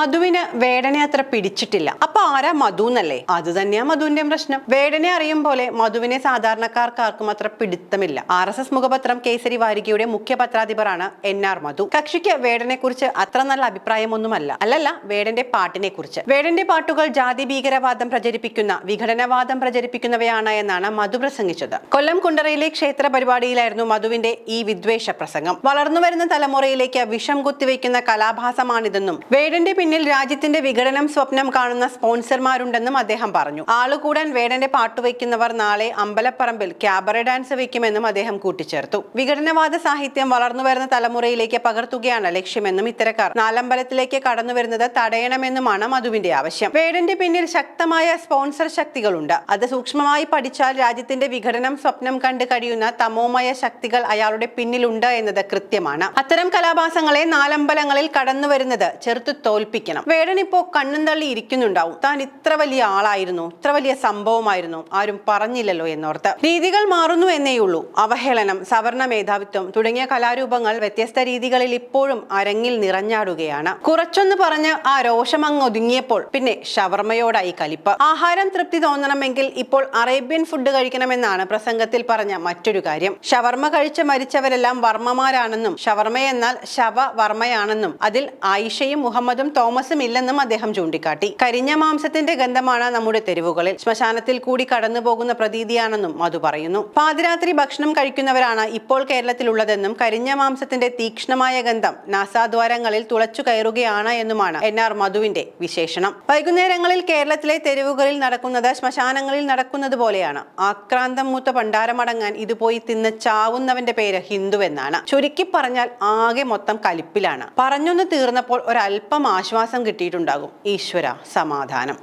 മധുവിന് വേടനെ അത്ര പിടിച്ചിട്ടില്ല. അപ്പൊ ആരാ മധു എന്നല്ലേ? അത് തന്നെയാ മധുവിന്റെ പ്രശ്നം. വേടനെ അറിയും പോലെ മധുവിനെ സാധാരണക്കാർക്ക് ആർക്കും അത്ര പിടുത്തമില്ല. ആർ എസ് എസ് മുഖപത്രം കേസരി വാരികയുടെ മുഖ്യ പത്രാധിപരാണ് എൻ ആർ മധു. കക്ഷിക്ക് വേടനെ കുറിച്ച് അത്ര നല്ല അഭിപ്രായമൊന്നുമല്ല. അല്ലല്ല വേടന്റെ പാട്ടിനെ കുറിച്ച്. വേടന്റെ പാട്ടുകൾ ജാതി ഭീകരവാദം പ്രചരിപ്പിക്കുന്ന വിഘടനവാദം പ്രചരിപ്പിക്കുന്നവയാണ് എന്നാണ് മധു പ്രസംഗിച്ചത്. കൊല്ലം കുണ്ടറയിലെ ക്ഷേത്ര പരിപാടിയിലായിരുന്നു മധുവിന്റെ ഈ വിദ്വേഷ പ്രസംഗം. വളർന്നു വരുന്ന തലമുറയിലേക്ക് വിഷം കുത്തിവെക്കുന്ന കലാഭാസമാണിതെന്നും വേടന്റെ രാജ്യത്തിന്റെ വിഘടനം സ്വപ്നം കാണുന്ന സ്പോൺസർമാരുണ്ടെന്നും അദ്ദേഹം പറഞ്ഞു. ആളുകൂടാൻ വേടന്റെ പാട്ടുവയ്ക്കുന്നവർ നാളെ അമ്പലപ്പറമ്പിൽ ക്യാബറ ഡാൻസ് വയ്ക്കുമെന്നും അദ്ദേഹം കൂട്ടിച്ചേർത്തു. വിഘടനവാദ സാഹിത്യം വളർന്നു വരുന്ന തലമുറയിലേക്ക് പകർത്തുകയാണ് ലക്ഷ്യമെന്നും ഇത്തരക്കാർ. നാലമ്പലത്തിലേക്ക് കടന്നു വരുന്നത് തടയണമെന്നുമാണ് മധുവിന്റെ ആവശ്യം. വേടന്റെ പിന്നിൽ ശക്തമായ സ്പോൺസർ ശക്തികളുണ്ട്. അത് സൂക്ഷ്മമായി പഠിച്ചാൽ രാജ്യത്തിന്റെ വിഘടനം സ്വപ്നം കണ്ടു കഴിയുന്ന തമോമയ ശക്തികൾ അയാളുടെ പിന്നിലുണ്ട് എന്നത് കൃത്യമാണ്. അത്തരം കലാഭാസങ്ങളെ നാലമ്പലങ്ങളിൽ കടന്നു വരുന്നത് ചെറുത്തു തോൽപ്പിക്കണം വേടൻ ഇപ്പോ കണ്ണും തള്ളി ഇരിക്കുന്നുണ്ടാവും. താൻ ഇത്ര വലിയ ആളായിരുന്നു ഇത്ര വലിയ സംഭവമായിരുന്നു ആരും പറഞ്ഞില്ലല്ലോ എന്നോർത്ത്. രീതികൾ മാറുന്നു എന്നേയുള്ളൂ അവഹേളനം സവർണ മേധാവിത്വം തുടങ്ങിയ കലാരൂപങ്ങൾ വ്യത്യസ്ത രീതികളിൽ ഇപ്പോഴും അരങ്ങിൽ നിറഞ്ഞാടുകയാണ്. കുറച്ചൊന്ന് പറഞ്ഞ് ആ രോഷം അങ്ങ് ഒതുങ്ങിയപ്പോൾ പിന്നെ ഷവർമയോടായി കലിപ്പ്. ആഹാരം തൃപ്തി തോന്നണമെങ്കിൽ ഇപ്പോൾ അറേബ്യൻ ഫുഡ് കഴിക്കണമെന്നാണ് പ്രസംഗത്തിൽ പറഞ്ഞ മറ്റൊരു കാര്യം. ഷവർമ കഴിച്ച് മരിച്ചവരെല്ലാം വർമ്മമാരാണെന്നും ഷവർമ എന്നാൽ ശവ വർമ്മയാണെന്നും അതിൽ ആയിഷയും മുഹമ്മദും തോമസും ഇല്ലെന്നും അദ്ദേഹം ചൂണ്ടിക്കാട്ടി. കരിഞ്ഞ മാംസത്തിന്റെ ഗന്ധമാണ് നമ്മുടെ തെരുവുകളിൽ. ശ്മശാനത്തിൽ കൂടി കടന്നു പോകുന്ന പ്രതീതിയാണെന്നും മധു പറയുന്നു. പാതിരാത്രി ഭക്ഷണം കഴിക്കുന്നവരാണ് ഇപ്പോൾ കേരളത്തിലുള്ളതെന്നും കരിഞ്ഞ മാംസത്തിന്റെ തീക്ഷ്ണമായ ഗന്ധം നാസാദ്വാരങ്ങളിൽ തുളച്ചു കയറുകയാണ് എന്നുമാണ് എൻ ആർ മധുവിന്റെ വിശേഷണം. വൈകുന്നേരങ്ങളിൽ കേരളത്തിലെ തെരുവുകളിൽ നടക്കുന്നത് ശ്മശാനങ്ങളിൽ നടക്കുന്നത് പോലെയാണ്. ആക്രാന്തം മൂത്ത പണ്ടാരമടങ്ങാൻ ഇത് പോയി തിന്ന് ചാവുന്നവന്റെ പേര് ഹിന്ദു എന്നാണ് ചുരുക്കി പറഞ്ഞാൽ ആകെ മൊത്തം കലിപ്പിലാണ്. പറഞ്ഞൊന്ന് തീർന്നപ്പോൾ ഒരല്പം ആശ്വാസം കിട്ടിയിട്ടുണ്ടാകും. ഈശ്വര സമാധാനം.